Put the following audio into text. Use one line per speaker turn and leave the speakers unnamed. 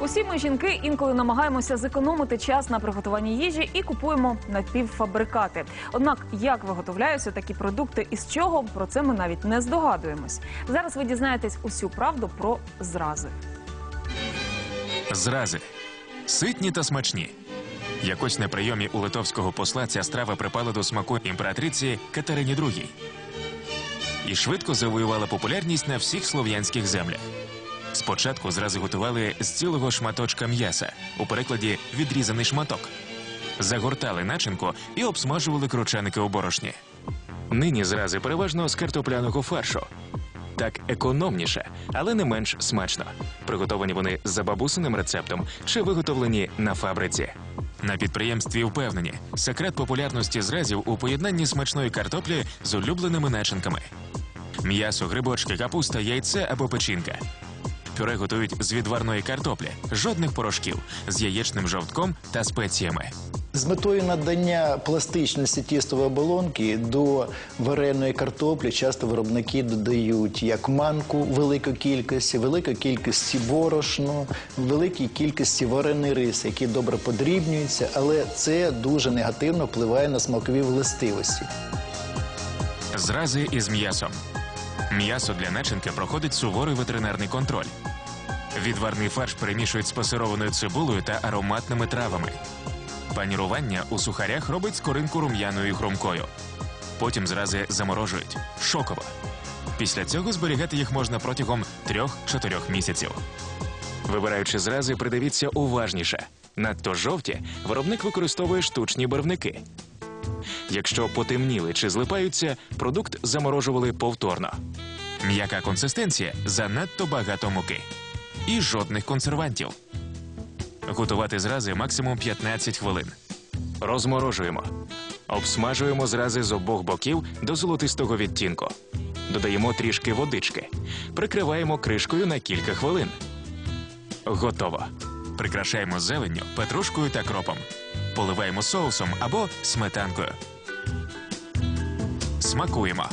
Усі ми жінки інколи намагаємося зекономити час на приготуванні їжі і купуємо напівфабрикати. Однак, як виготовляються такі продукти і з чого, про це ми навіть не здогадуємось. Зараз ви дізнаєтесь усю правду про зрази.
Зрази ситні та смачні. Якось на прийомі у литовського посла ця страва припала до смаку імператриці Катерині II. І швидко завоювала популярність на всіх слов'янських землях. Спочатку зрази готували з цілого шматочка м'яса, у перекладі відрізаний шматок. Загортали начинку і обсмажували кручаники у борошні. Нині зрази переважно з картопляного фаршу. Так економніше, але не менш смачно. Приготовані вони за бабусиним рецептом чи виготовлені на фабриці. На підприємстві впевнені, секрет популярності зразів у поєднанні смачної картоплі з улюбленими начинками: м'ясо, грибочки, капуста, яйце або печінка. Пюре готують з відварної картоплі, жодних порошків, з яєчним жовтком та спеціями.
З метою надання пластичності тістової оболонки до вареної картоплі часто виробники додають як манку великої кількості, великої кількості борошну, великій кількості варений рис, які добре подрібнюються, але це дуже негативно впливає на смакові властивості.
Зрази із м'ясом. М'ясо для начинки проходить суворий ветеринарний контроль. Відварний фарш перемішують з пасированою цибулею та ароматними травами. Панірування у сухарях робить скоринку рум'яною і хрумкою. Потім зрази заморожують шоково. Після цього зберігати їх можна протягом 3-4 місяців. Вибираючи зрази, придивіться уважніше. Надто жовті виробник використовує штучні барвники. Якщо потемніли чи злипаються, продукт заморожували повторно. М'яка консистенція занадто багато муки. І жодних консервантів. Готувати зрази максимум 15 хвилин. Розморожуємо. Обсмажуємо зрази з обох боків до золотистого відтінку. Додаємо трішки водички. Прикриваємо кришкою на кілька хвилин. Готово. Прикрашаємо зеленню, петрушкою та кропом. Поливаємо соусом або сметанкою. Смакуємо.